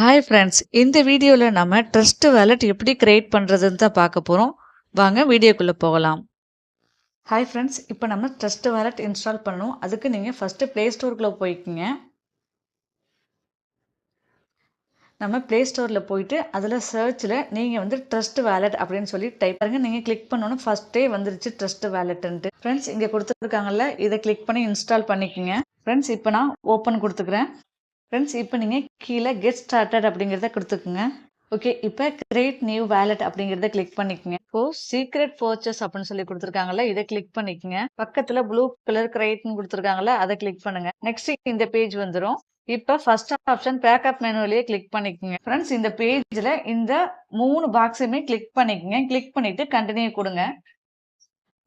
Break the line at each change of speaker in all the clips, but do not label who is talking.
Hi friends இந்த வீடியோவில் நம்ம ட்ரஸ்ட் வேலட் எப்படி க்ரியேட் பண்ணுறதுன்னு தான் பார்க்க போகிறோம் வாங்க வீடியோக்குள்ளே போகலாம். ஹாய் ஃப்ரெண்ட்ஸ் இப்போ நம்ம ட்ரஸ்ட் வேலட் இன்ஸ்டால் பண்ணணும். அதுக்கு நீங்கள் ஃபஸ்ட்டு ப்ளே ஸ்டோருக்குள்ளே போய்க்குங்க. நம்ம ப்ளே ஸ்டோரில் போயிட்டு அதில் சர்ச்சில் நீங்கள் வந்து ட்ரஸ்ட் வேலட் அப்படின்னு சொல்லி டைப் பாருங்கள் நீங்கள் கிளிக் பண்ணோன்னு ஃபஸ்ட்டே வந்துருச்சு ட்ரஸ்ட் வேலெட்டுன்ட்டு ஃப்ரெண்ட்ஸ் இங்கே கொடுத்துருக்காங்கல்ல இதை கிளிக் பண்ணி இன்ஸ்டால் பண்ணிக்கோங்க. ஃப்ரெண்ட்ஸ் இப்போ நான் ஓப்பன் கொடுத்துக்கிறேன். ஃப்ரெண்ட்ஸ் இப்போ நீங்கள் கீழே கெட் ஸ்டார்டட் அப்படிங்கிறத கொடுத்துக்குங்க. ஓகே இப்போ கிரியேட் நியூ வேலட் அப்படிங்கிறத கிளிக் பண்ணிக்கோங்க. இப்போ சீக்ரெட் பர்ச்சஸ் அப்படின்னு சொல்லி கொடுத்துருக்காங்கல்ல இதை கிளிக் பண்ணிக்கோங்க. பக்கத்தில் ப்ளூ கலர் கிரியேட்னு கொடுத்துருக்காங்கல்ல அதை கிளிக் பண்ணுங்க. நெக்ஸ்ட் இந்த பேஜ் வந்துடும் இப்போ ஃபர்ஸ்ட் ஆப்ஷன் பேக்கப் மெனுவிலேயே கிளிக் பண்ணிக்கோங்க. ஃப்ரெண்ட்ஸ் இந்த பேஜில் இந்த மூணு பாக்ஸுமே கிளிக் பண்ணிக்கோங்க. கிளிக் பண்ணிட்டு கண்டினியூ கொடுங்க.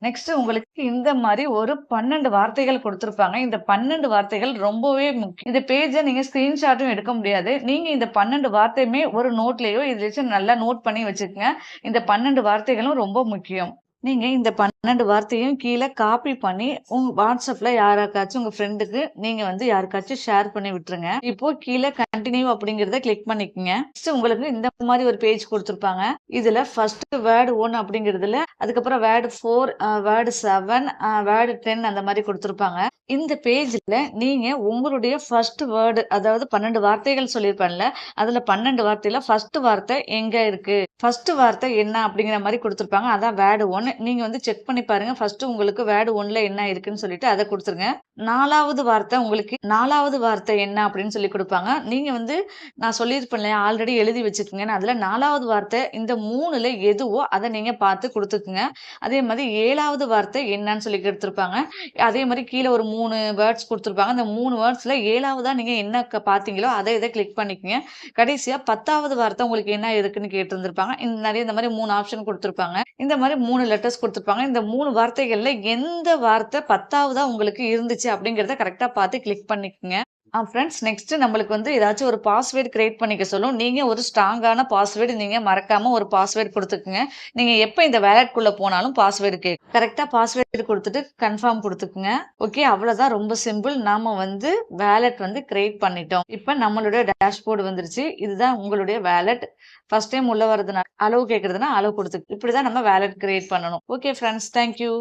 நெக்ஸ்ட் உங்களுக்கு இந்த மாதிரி ஒரு பன்னெண்டு வார்த்தைகள் கொடுத்துருப்பாங்க. இந்த பன்னெண்டு வார்த்தைகள் ரொம்பவே முக்கியம். இந்த பேஜை நீங்க ஸ்கிரீன்ஷாட்டும் எடுக்க முடியாது. நீங்க இந்த பன்னெண்டு வார்த்தையுமே ஒரு நோட்லயோ இதுலச்சும் நல்லா நோட் பண்ணி வச்சுக்கோங்க. இந்த பன்னெண்டு வார்த்தைகளும் ரொம்ப முக்கியம். நீங்க இந்த பன்னெண்டு வார்த்தையும் கீழே காப்பி பண்ணி உங்க வாட்ஸ்அப்ல யாராக்காச்சும் உங்க ஃப்ரெண்டுக்கு நீங்க வந்து யாருக்காச்சும் ஷேர் பண்ணி விட்டுருங்க. இப்போ கீழே கண்டினியூ அப்படிங்கறத கிளிக் பண்ணிக்கோங்க. நெக்ஸ்ட் உங்களுக்கு இந்த மாதிரி ஒரு பேஜ் கொடுத்துருப்பாங்க. இதுல ஃபர்ஸ்ட் வேர்டு ஒன் அப்படிங்கிறதுல அதுக்கப்புறம் word four word seven word ten அந்த மாதிரி கொடுத்துருப்பாங்க. இந்த பேஜ்ல நீங்க உங்களுடைய ஃபர்ஸ்ட் வேர்டு அதாவது பன்னெண்டு வார்த்தைகள் சொல்லியிருப்பேன்ல அதுல பன்னெண்டு வார்த்தையில ஃபர்ஸ்ட் வார்த்தை எங்க இருக்கு? ஃபர்ஸ்ட் வார்த்தை என்ன அப்படிங்கிற மாதிரி கொடுத்துருப்பாங்க. அதான் வேர்டு ஒன் நீங்க வந்து செக் பண்ணி பாருங்க. ஃபர்ஸ்ட் உங்களுக்கு வேர்டு ஒன்ல என்ன இருக்குன்னு சொல்லிட்டு அதை கொடுத்துருங்க. நாலாவது வார்த்தை உங்களுக்கு நாலாவது வார்த்தை என்ன அப்படின்னு சொல்லி கொடுப்பாங்க. நீங்க வந்து நான் சொல்லியிருப்பேன் இல்லையா ஆல்ரெடி எழுதி வச்சுக்கோங்க அதுல நாலாவது வார்த்தை இந்த மூணுல எதுவோ அதை நீங்க பார்த்து கொடுத்துக்குங்க. அதே மாதிரி ஏழாவது வார்த்தை என்னன்னு சொல்லி கொடுத்துருப்பாங்க. அதே மாதிரி கீழே ஒரு மூணு வேர்ட்ஸ் கொடுத்துருப்பாங்க. அந்த மூணு வேர்ட்ஸ்ல ஏழாவதா நீங்க என்ன க- பார்த்தீங்களோ அதை இதை கிளிக் பண்ணிக்கோங்க. கடைசியா பத்தாவது வார்த்தை உங்களுக்கு என்ன இருக்குன்னு கேட்டிருந்திருப்பாங்க. இந்த நிறைய இந்த மாதிரி மூணு ஆப்ஷன் கொடுத்துருப்பாங்க. இந்த மாதிரி மூணு லெட்டர்ஸ் கொடுத்துருப்பாங்க. இந்த மூணு வார்த்தைகள்ல எந்த வார்த்தை பத்தாவதா உங்களுக்கு இருந்துச்சு அப்படிங்கிறத கரெக்டாக பார்த்து கிளிக் பண்ணிக்கோங்க. ஆ ஃப்ரெண்ட்ஸ் நெக்ஸ்ட் நம்மளுக்கு வந்து ஏதாச்சும் ஒரு பாஸ்வேர்டு கிரியேட் பண்ணிக்க சொல்லும். நீங்கள் ஒரு ஸ்ட்ராங்கான பாஸ்வேர்டு நீங்கள் மறக்காமல் ஒரு பாஸ்வேர்டு கொடுத்துக்குங்க. நீங்கள் எப்போ இந்த வேலட்குள்ளே போனாலும் பாஸ்வேர்டு கேட்கும் கரெக்டா பாஸ்வேர்டு கொடுத்துட்டு கன்ஃபார்ம் கொடுத்துக்குங்க. ஓகே அவ்வளோதான் ரொம்ப சிம்பிள் நாம வந்து வேலட் வந்து கிரியேட் பண்ணிட்டோம். இப்போ நம்மளுடைய டேஷ்போர்டு வந்துருச்சு. இதுதான் உங்களுடைய வேலட் ஃபர்ஸ்ட் டைம் உள்ள வரதுனால அளவு கேட்கறதுனா அளவு கொடுத்து இப்படிதான் நம்ம வேலட் கிரியேட் பண்ணணும். Okay friends thank you